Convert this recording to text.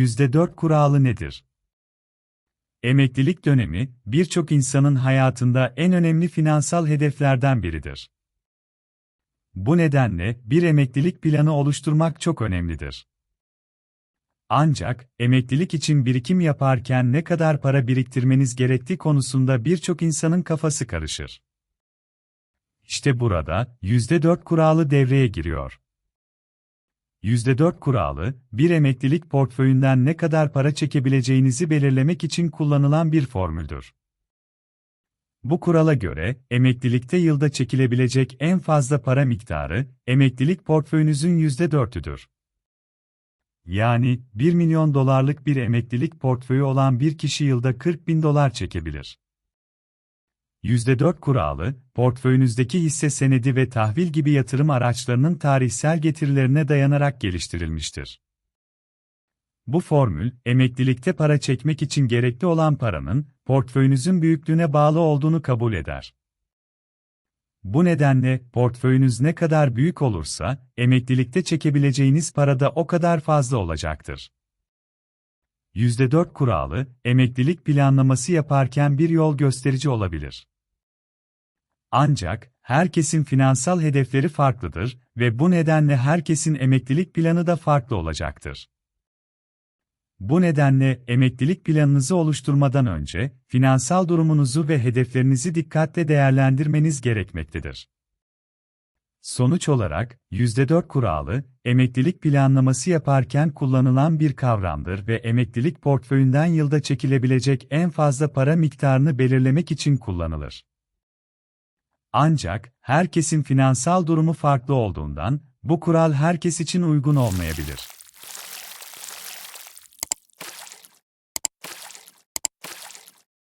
%4 kuralı nedir? Emeklilik dönemi, birçok insanın hayatında en önemli finansal hedeflerden biridir. Bu nedenle bir emeklilik planı oluşturmak çok önemlidir. Ancak emeklilik için birikim yaparken ne kadar para biriktirmeniz gerektiği konusunda birçok insanın kafası karışır. İşte burada %4 kuralı devreye giriyor. %4 kuralı, bir emeklilik portföyünden ne kadar para çekebileceğinizi belirlemek için kullanılan bir formüldür. Bu kurala göre, emeklilikte yılda çekilebilecek en fazla para miktarı, emeklilik portföyünüzün %4'üdür. Yani, 1 milyon dolarlık bir emeklilik portföyü olan bir kişi yılda 40 bin dolar çekebilir. %4 kuralı, portföyünüzdeki hisse senedi ve tahvil gibi yatırım araçlarının tarihsel getirilerine dayanarak geliştirilmiştir. Bu formül, emeklilikte para çekmek için gerekli olan paranın, portföyünüzün büyüklüğüne bağlı olduğunu kabul eder. Bu nedenle, portföyünüz ne kadar büyük olursa, emeklilikte çekebileceğiniz para da o kadar fazla olacaktır. %4 kuralı, emeklilik planlaması yaparken bir yol gösterici olabilir. Ancak, herkesin finansal hedefleri farklıdır ve bu nedenle herkesin emeklilik planı da farklı olacaktır. Bu nedenle emeklilik planınızı oluşturmadan önce finansal durumunuzu ve hedeflerinizi dikkatle değerlendirmeniz gerekmektedir. Sonuç olarak, %4 kuralı, emeklilik planlaması yaparken kullanılan bir kavramdır ve emeklilik portföyünden yılda çekilebilecek en fazla para miktarını belirlemek için kullanılır. Ancak, herkesin finansal durumu farklı olduğundan, bu kural herkes için uygun olmayabilir.